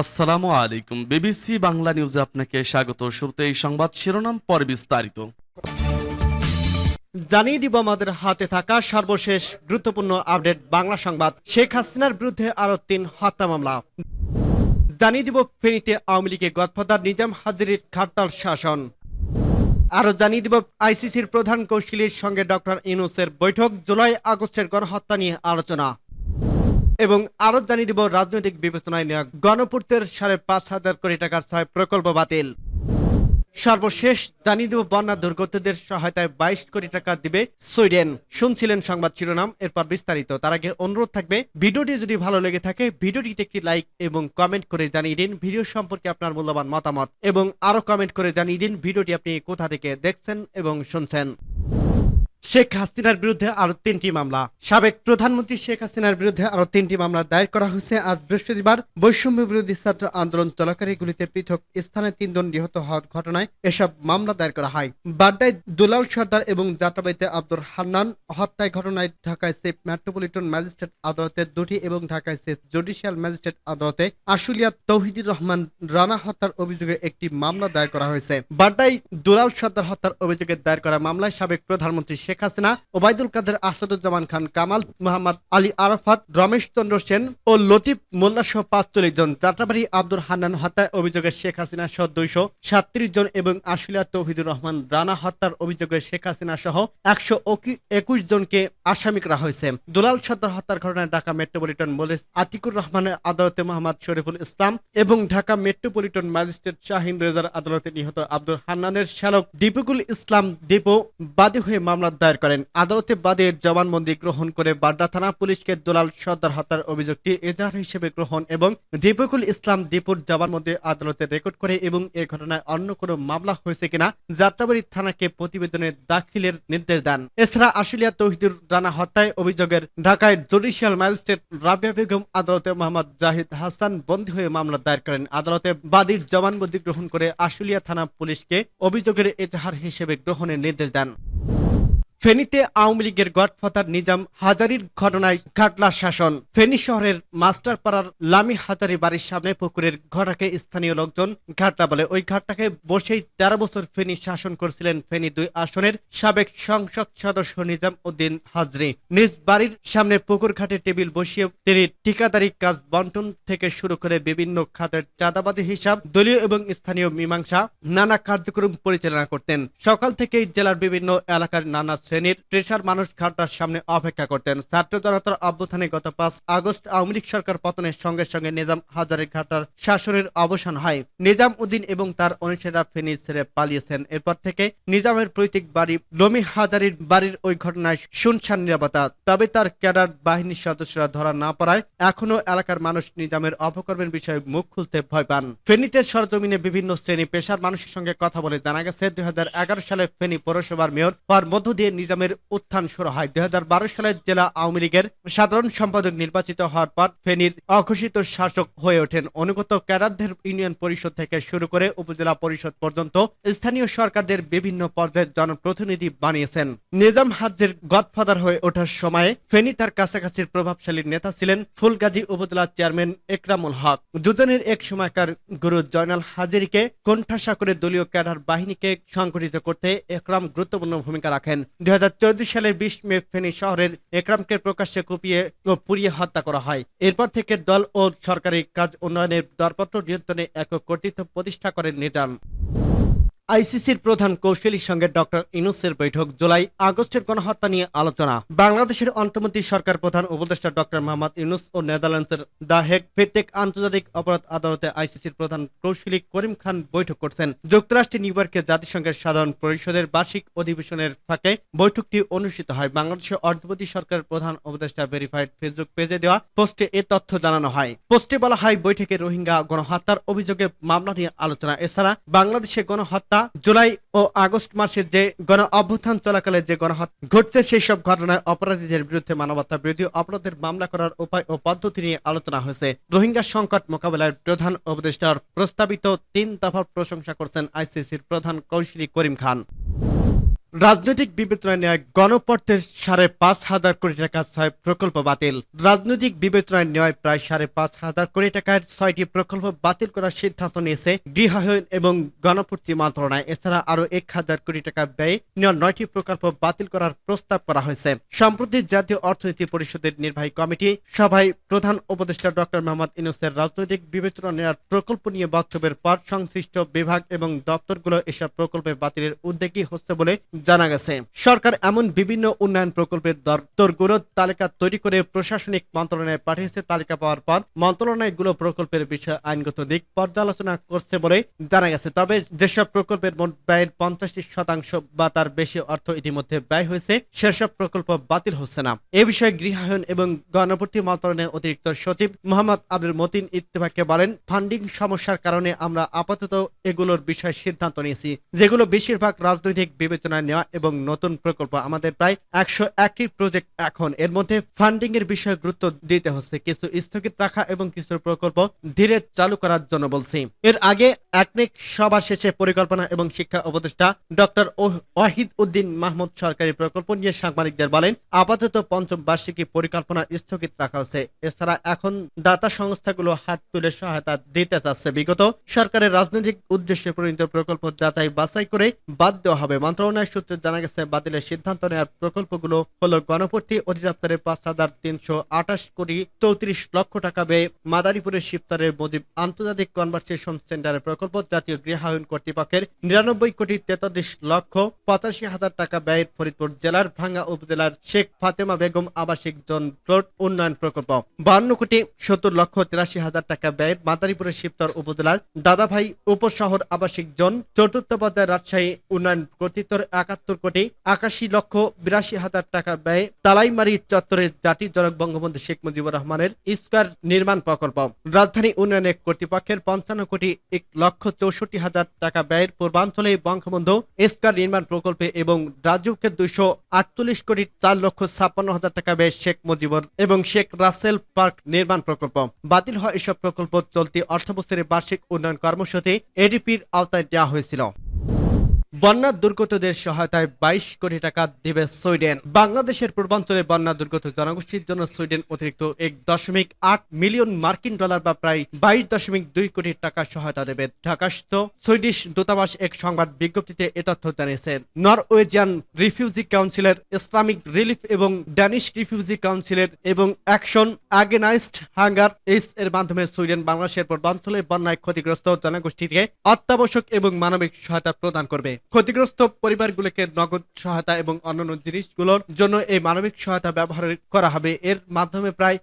আসসালামু আলাইকুম। বিবিসি বাংলা নিউজে আপনাকে স্বাগত। শুরুতে এই সংবাদ শিরোনাম, পরে বিস্তারিত। জানিয়ে দিব আমাদের হাতে থাকা সর্বশেষ গুরুত্বপূর্ণ আপডেট বাংলা সংবাদ। শেখ হাসিনার বিরুদ্ধে আরও তিন হত্যা মামলা। জানিয়ে দিব ফেনীতে আওয়ামী লীগের গদফাদার নিজাম হাজিরির খাট্টার শাসন। আরও জানিয়ে দিব আইসিসির প্রধান কৌশলীর সঙ্গে ডক্টর ইনুসের বৈঠক। জুলাই আগস্টের গণহত্যা নিয়ে আলোচনা। এবং আরও জানিয়ে দিব রাজনৈতিক বিবেচনায় নেওয়া গণপূর্তের সাড়ে পাঁচ হাজার কোটি টাকা ছয় প্রকল্প বাতিল। সর্বশেষ জানিয়ে দেব বন্যা দুর্গতদের সহায়তায় বাইশ কোটি টাকা দিবে সুইডেন। শুনছিলেন সংবাদ শিরোনাম, এরপর বিস্তারিত। তার আগে অনুরোধ থাকবে, ভিডিওটি যদি ভালো লেগে থাকে, ভিডিওটিতে একটি লাইক এবং কমেন্ট করে জানিয়ে দিন ভিডিও সম্পর্কে আপনার মূল্যবান মতামত এবং আরও কমেন্ট করে জানিয়ে দিন ভিডিওটি আপনি কোথা থেকে দেখছেন এবং শুনছেন। শেখ হাসিনার বিরুদ্ধে আরও তিনটি মামলা। সাবেক প্রধানমন্ত্রী শেখ হাসিনার বিরুদ্ধে আরও তিনটি মামলা দায়ের করা হয়েছে। আজ বৃহস্পতিবার বৈষম্য বিরোধী ছাত্র আন্দোলন চলাকারী গুলিতে পৃথক স্থানে তিনজন নিহত হওয়ার ঘটনায় এসব মামলা দায়ের করা হয়। বাড্ডায় দুলাল সর্দার এবং যাত্রাবাড়িতে আব্দুর হান্নান হত্যায় ঘটনায় ঢাকায় সেফ মেট্রোপলিটন ম্যাজিস্ট্রেট আদালতে দুটি এবং ঢাকায় সেফ জুডিশিয়াল ম্যাজিস্ট্রেট আদালতে আশুলিয়া তৌহিদুর রহমান রানা হত্যার অভিযোগে একটি মামলা দায়ের করা হয়েছে। বাড্ডায় দুলাল সর্দার হত্যার অভিযোগে দায়ের করা মামলায় সাবেক প্রধানমন্ত্রী শেখ হাসিনা ওবায়দুল কাদের আসাদুজ্জামান খান, কামাল মোহাম্মদ আলী আরাফাত, রমেশ চন্দ্র সেন ও লতিফ মোল্লা সহ পাঁচচল্লিশ জন। যাত্রাবাড়ি আব্দুল হান্নান হত্যায় অভিযোগে শেখ হাসিনা সহ দুইশো সাতত্রিশ জন এবং আশুলিয়া তৌহিদুর রহমান রানা হত্যার অভিযোগে শেখ হাসিনা সহ একশো একুশ জনকে আসামি করা হয়েছে। দুলাল সর্দার হত্যার ঘটনায় ঢাকা মেট্রোপলিটন পুলিশ আতিকুর রহমানের আদালতে মোহাম্মদ শরীফুল ইসলাম এবং ঢাকা মেট্রোপলিটন ম্যাজিস্ট্রেট শাহিন রেজার আদালতে নিহত আব্দুল হান্নানের শ্যালক দীপকুল ইসলাম দীপু বাদী হয়ে মামলা দায়ের করেন। আদালতে বাদীর জবানবন্দি গ্রহণ করে বাড্ডা থানা পুলিশকে দুলাল সর্দার হত্যার অভিযোগটি এজাহার হিসেবে গ্রহণ এবং দীপকুল ইসলাম দীপুর জবানবন্দি আদালতে রেকর্ড করে এবং এ ঘটনায় অন্য কোনো মামলা হয়েছে কিনা যাত্রাবাড়ি থানাকে প্রতিবেদনে দাখিলের নির্দেশ দেন। এছাড়া আশুলিয়া তৌহিদুর রানা হত্যায় অভিযোগের ঢাকায় জুডিশিয়াল ম্যাজিস্ট্রেট রাবিয়া বেগম আদালতে মোহাম্মদ জাহিদ হাসান বন্দী হয়ে মামলা দায়ের করেন। আদালতে বাদীর জবানবন্দি গ্রহণ করে আশুলিয়া থানা পুলিশকে অভিযোগের এজাহার হিসেবে গ্রহণের নির্দেশ দেন। ফেনীতে আওয়ামী লীগের গডফাদার নিজাম হাজারির ঘটনায় ঘাটলা শাসন। ফেনী শহরের মাস্টারপাড়ার লামি হাজারি বাড়ির সামনে পুকুরের ঘটাকে স্থানীয় লোকজন ঘাটলা বলে। ওই ঘাটটাকে বসেই তেরো বছর ফেনী শাসন করছিলেন ফেনী দুই আসনের সাবেক সংসদ সদস্য নিজাম উদ্দিন হাজরি। নিজ বাড়ির সামনে পুকুর ঘাটে টেবিল বসিয়ে তিনি ঠিকাদারি কাজ বন্টন থেকে শুরু করে বিভিন্ন খাতের চাঁদাবাদী হিসাব, দলীয় এবং স্থানীয় মীমাংসা, নানা কার্যক্রম পরিচালনা করতেন। সকাল থেকেই জেলার বিভিন্ন এলাকার নানা শ্রেণির পেশার মানুষ ঘাটটার সামনে অপেক্ষা করতেন। ছাত্র জনতার অভ্যুত্থানে গত পাঁচ আগস্ট আওয়ামী লীগ সরকার পতনের সঙ্গে সঙ্গে নিজাম হাজারের ঘাটার শাসনের অবসান হয়। নিজাম উদ্দিন এবং তার অনুসারীরা ফেনী ছেড়ে পালিয়েছেন। এরপর থেকে নিজামের প্রতীক বাড়ি রমি হাজারির বাড়ির ওই ঘটনায় শুনশান নিরাপত্তা। তবে তার ক্যাডার বাহিনীর সদস্যরা ধরা না পড়ায় এখনও এলাকার মানুষ নিজামের অপকর্মের বিষয়ে মুখ খুলতে ভয় পান। ফেনীতে সরজমিনে বিভিন্ন শ্রেণি পেশার মানুষের সঙ্গে কথা বলে জানা গেছে, দুই হাজার এগারো সালে ফেনী পৌরসভার মেয়র হওয়ার মধ্য দিয়ে নিজামের উত্থান শুরু হয়। দুই হাজার বারো সালে জেলা আওয়ামী লীগের সাধারণ সম্পাদক নির্বাচিত হওয়ার পর ফেনীর অঘোষিত শাসক হয়ে ওঠেন। অনুগত ক্যাডারদের ইউনিয়ন পরিষদ থেকে শুরু করে উপজেলা পরিষদ পর্যন্ত স্থানীয় সরকারদের বিভিন্ন পর্যায়ের জনপ্রতিনিধি বানিয়েছেন। নিজাম হাজের গডফাদার হয়ে ওঠার সময়ে ফেনী তার কাছাকাছির প্রভাবশালী নেতা ছিলেন ফুলগাজী উপজেলা চেয়ারম্যান একরামুল হক। দুজনের এক সময়কার গুরু জয়নাল হাজিরিকে কোণঠাসা করে দলীয় ক্যাডার বাহিনীকে সংগঠিত করতে একরাম গুরুত্বপূর্ণ ভূমিকা রাখেন। দু হাজার চৌদ্দ সালের বিশ মে ফেনী শহরের একরামকে প্রকাশ্যে কুপিয়ে ও পুড়িয়ে হত্যা করা হয়। এরপর থেকে দল ও সরকারি কাজ উন্নয়নের দরপত্র নিয়ন্ত্রণে একক কর্তৃত্ব প্রতিষ্ঠা করেন নিজাম। আইসিসির প্রধান কৌশলীর সঙ্গে ডক্টর ইনুসের বৈঠক, জুলাই আগস্টের গণহত্যা নিয়ে আলোচনা। বাংলাদেশের অন্তর্বর্তী সরকার প্রধান উপদেষ্টা ডক্টর মোহাম্মদ ইউনুস ও নেদারল্যান্ডসের দা হেগ ভিত্তিক আন্তর্জাতিক অপরাধ আদালতে আইসিসির প্রধান কৌশলী করিম খান বৈঠক করছেন। যুক্তরাষ্ট্রের নিউ ইয়র্কে জাতিসংঘের সাধারণ পরিষদের বার্ষিক অধিবেশনের ফাঁকে বৈঠকটি অনুষ্ঠিত হয়। বাংলাদেশের অন্তর্বর্তী সরকারের প্রধান উপদেষ্টা ভেরিফাইড ফেসবুক পেজে দেওয়া পোস্টে এ তথ্য জানানো হয়। পোস্টে বলা হয়, বৈঠকে রোহিঙ্গা গণহত্যার অভিযোগে মামলা নিয়ে আলোচনা। এছাড়া বাংলাদেশে গণহত্যা জুলাই ও আগস্ট মাসে যে গণ অভ্যুত্থান চলাকালে যে গণহত্যা ঘটছে, সেই সব ঘটনায় অপরাধীদের বিরুদ্ধে মানবতা বিরোধী অপরাধের মামলা করার উপায় ও পদ্ধতি নিয়ে আলোচনা হয়েছে। রোহিঙ্গা সংকট মোকাবেলায় প্রধান উপদেষ্টার প্রস্তাবিত তিন দফার প্রশংসা করছেন আইসিসির প্রধান কৌশলী করিম খান। রাজনৈতিক বিবেচনায় নেওয়া গণপর্তের সাড়ে পাঁচ হাজার কোটি টাকা ছয় প্রকল্প বাতিল। রাজনৈতিক বিবেচনায় নেওয়া প্রায় সাড়ে পাঁচ হাজার কোটি টাকার ছয়টি প্রকল্প বাতিল করার সিদ্ধান্ত নিয়েছে গৃহায়ন এবং গণপূর্তি মন্ত্রণালয়। এছাড়া আরও এক হাজার কোটি টাকা ব্যয় নেওয়া নয়টি প্রকল্প বাতিল করার প্রস্তাব করা হয়েছে। সম্প্রতি জাতীয় অর্থনীতি পরিষদের নির্বাহী কমিটি সভায় প্রধান উপদেষ্টা ডক্টর মোহাম্মদ ইনুসের রাজনৈতিক বিবেচনা নেওয়ার প্রকল্প নিয়ে বক্তব্যের পর সংশ্লিষ্ট বিভাগ এবং দপ্তরগুলো এসব প্রকল্পে বাতিলের উদ্যোগী হচ্ছে বলে জানা গেছে। সরকার এমন বিভিন্ন উন্নয়ন প্রকল্পের দরগুলোর তালিকা তৈরি করে প্রশাসনিক মন্ত্রণালয়ে পাঠিয়েছে। তালিকা পাওয়ার পর মন্ত্রণালয়গুলো প্রকল্পের বিষয়ে আইনগত দিক পর্যালোচনা করছে বলে জানা গেছে। তবে যেসব প্রকল্পের মোট ব্যয়ের পঞ্চাশটি শতাংশ বা তার বেশি অর্থ ইতিমধ্যে ব্যয় হয়েছে, সেসব প্রকল্প বাতিল হচ্ছে না। এ বিষয়ে গৃহায়ন এবং গণপূর্তি মন্ত্রণালয়ের অতিরিক্ত সচিব মোহাম্মদ আব্দুল মতিন ইত্তেফাককে বলেন, ফান্ডিং সমস্যার কারণে আমরা আপাতত এগুলোর বিষয়ে সিদ্ধান্ত নিয়েছি। যেগুলো বেশিরভাগ রাজনৈতিক বিবেচনায় নেওয়া এবং নতুন প্রকল্প। আমাদের প্রায় একশো একটি প্রজেক্ট এখন। এর মধ্যে ফান্ডিং এর বিষয়ে গুরুত্ব দিতে হচ্ছে। কিছু স্থগিত রাখা এবং কিছু প্রকল্প ধীরে চালু করার জন্য বলছি। এর আগে একনেক সভা শেষে পরিকল্পনা এবং শিক্ষা উপদেষ্টা ডক্টর ওয়াহিদ উদ্দিন মাহমুদ সরকারি প্রকল্প নিয়ে সাংবাদিকদের বলেন, আপাতত পঞ্চম বার্ষিকী পরিকল্পনা স্থগিত রাখা হচ্ছে। এছাড়া এখন দাতা সংস্থাগুলো হাত তুলে সহায়তা দিতে চাচ্ছে। বিগত সরকারের রাজনৈতিক উদ্দেশ্যে প্রণীত প্রকল্প যাচাই বাছাই করে বাদ দেওয়া হবে। মন্ত্রণালয় সূত্রে জানা গেছে, বাতিলের সিদ্ধান্ত নেওয়ার প্রকল্পগুলো হলো গণপূর্তি অধিদপ্তরের পাঁচ হাজার তিনশো আঠাশ কোটি চৌত্রিশ লক্ষ টাকা ব্যয়ে মাদারীপুরের শিবতারের মুজিব আন্তর্জাতিক কনভার্সেশন সেন্টারের প্রকল্প জাতীয় গৃহায়ন কর্তৃপক্ষের নিরানব্বই কোটি তেতাল্লিশ লক্ষ পঁচাশি হাজার টাকা ব্যয়ের ফরিদপুর জেলার ভাঙ্গা উপজেলার শেখ ফাতেমা বেগম আবাসিক জন প্লট উন্নয়ন প্রকল্প। বান্ন কোটি সত্তর লক্ষ তিরাশি হাজার টাকা ব্যয়ের মাদারীপুরের শিবতর উপজেলার দাদাভাই উপশহর আবাসিক জন চতুর্থ পর্যায়ে রাজশাহী উন্নয়ন কর্তৃত্বর একাত্তর কোটি একাশি লক্ষ বিরাশি হাজার টাকা ব্যয়ে তালাইমারি চত্বরে জাতির জনক বঙ্গবন্ধু শেখ মুজিবুর রহমানের স্কয়ার নির্মাণ প্রকল্প। রাজধানী উন্নয়নের কর্তৃপক্ষের পঞ্চান্ন কোটি এক লক্ষ চৌষট্টি হাজার টাকা ব্যয়ের পূর্বাঞ্চলে বঙ্গবন্ধু স্কয়ার নির্মাণ প্রকল্পে এবং রাজুকে দুইশো আটচল্লিশ কোটি চার লক্ষ ছাপ্পান্ন হাজার টাকা ব্যয় শেখ মুজিবুর এবং শেখ রাসেল পার্ক নির্মাণ প্রকল্প। বাতিল হয় এসব প্রকল্প চলতি অর্থবছরের বার্ষিক উন্নয়ন কর্মসূচি এডিপির আওতায় দেওয়া হয়েছিল। বন্যা দুর্গতদের সহায়তায় বাইশ কোটি টাকা দেবে সুইডেন। বাংলাদেশের পূর্বাঞ্চলে বন্যা দুর্গত জনগোষ্ঠীর জন্য সুইডেন অতিরিক্ত এক দশমিক আট মিলিয়ন মার্কিন ডলার বা প্রায় বাইশ দশমিক দুই কোটি টাকা সহায়তা দেবে। ঢাকাস্থ সুইডিশ দূতাবাস এক সংবাদ বিজ্ঞপ্তিতে এ তথ্য জানিয়েছে। নরওয়েজিয়ান রিফিউজি কাউন্সিলের ইসলামিক রিলিফ এবং ড্যানিশ রিফিউজি কাউন্সিলের এবং অ্যাকশন আগেনাইস্ট হাঙ্গার এইস এর মাধ্যমে সুইডেন বাংলাদেশের পূর্বাঞ্চলে বন্যায় ক্ষতিগ্রস্ত জনগোষ্ঠীকে অত্যাবশ্যক এবং মানবিক সহায়তা প্রদান করবে। ক্ষতিগ্রস্ত পরিবারগুলোকে নগদ সহায়তা এবং অন্যান্য জিনিসগুলোর জন্য এই মানবিক সহায়তা ব্যবহার করা হবে। এর মাধ্যমে প্রায়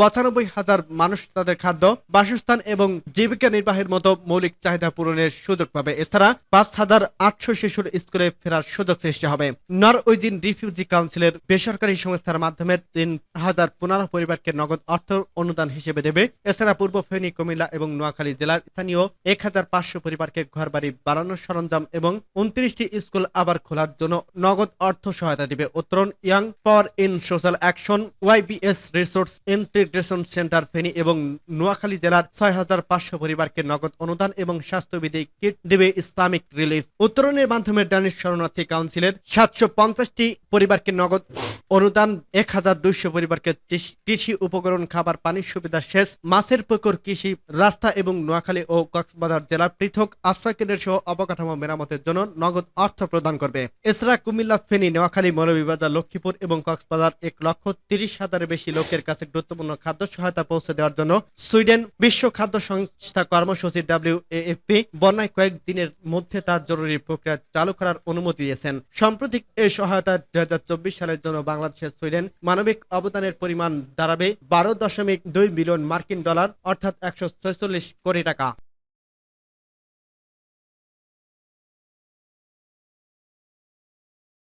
পঁচানব্বই হাজার মানুষ তাদের খাদ্য, বাসস্থান এবং জীবিকা নির্বাহের মতো মৌলিক চাহিদা পূরণের সুযোগ পাবে। এছাড়া পাঁচ হাজার আটশো শিশুর স্কুলে ফেরার সুযোগ সৃষ্টি হবে। নরওয়েজিন রিফিউজি কাউন্সিলের বেসরকারি সংস্থার মাধ্যমে তিন হাজার পনেরো পরিবারকে নগদ অর্থ অনুদান হিসেবে দেবে। এছাড়া পূর্ব ফেনী, কুমিল্লা এবং নোয়াখালী জেলার স্থানীয় এক হাজার পাঁচশো পরিবারকে ঘরবাড়ি বাড়ানোর সরঞ্জাম এবং উনত্রিশটি স্কুল আবার খোলার জন্য নগদ অর্থ সহায়তা দিবে। Uttaran, young power in social action, YBS resource integration centre, Feni এবং নোয়াখালী জেলার ছয় হাজার পাঁচশো পরিবারকে নগদ অনুদান এবং স্বাস্থ্যবিধি কিট দেবে ইসলামিক রিলিফ। উত্তরণের মাধ্যমে ডানিশ শরণার্থী কাউন্সিলের সাতশো পঞ্চাশটি পরিবারকে নগদ অনুদান, এক হাজার দুইশো পরিবারকে কৃষি- কৃষি উপকরণ, খাবার, পানির সুবিধা শেষ মাছের পুকুর, কৃষি রাস্তা এবং নোয়াখালী ও কক্সবাজার জেলার পৃথক আশ্রয় কেন্দ্রের সহ অবকাঠামো মেরামতের জন্য নগদ অর্থ প্রদান করবে। এছাড়া কুমিল্লা, ফেনী, নোয়াখালী, মৌলভীবাজার, লক্ষ্মীপুর এবং কক্সবাজার এক লক্ষ তিরিশ হাজারের বেশি লোকের কাছে গুরুত্বপূর্ণ খাদ্য সহায়তা পৌঁছে দেওয়ার জন্য সুইডেন বিশ্ব খাদ্য সংস্থা কর্মসূচি ডাব্লিউ এএফপি বন্যায় কয়েকদিনের মধ্যে তার জরুরি প্রক্রিয়া চালু করার অনুমতি দিয়েছেন। সাম্প্রতিক এই সহায়তা দুই হাজার চব্বিশ সালের জন্য বাংলাদেশের সুইডেন মানবিক অবদানের পরিমাণ দাঁড়াবে বারো দশমিক দুই বিলিয়ন মার্কিন ডলার, অর্থাৎ একশো ছয়চল্লিশ কোটি টাকা।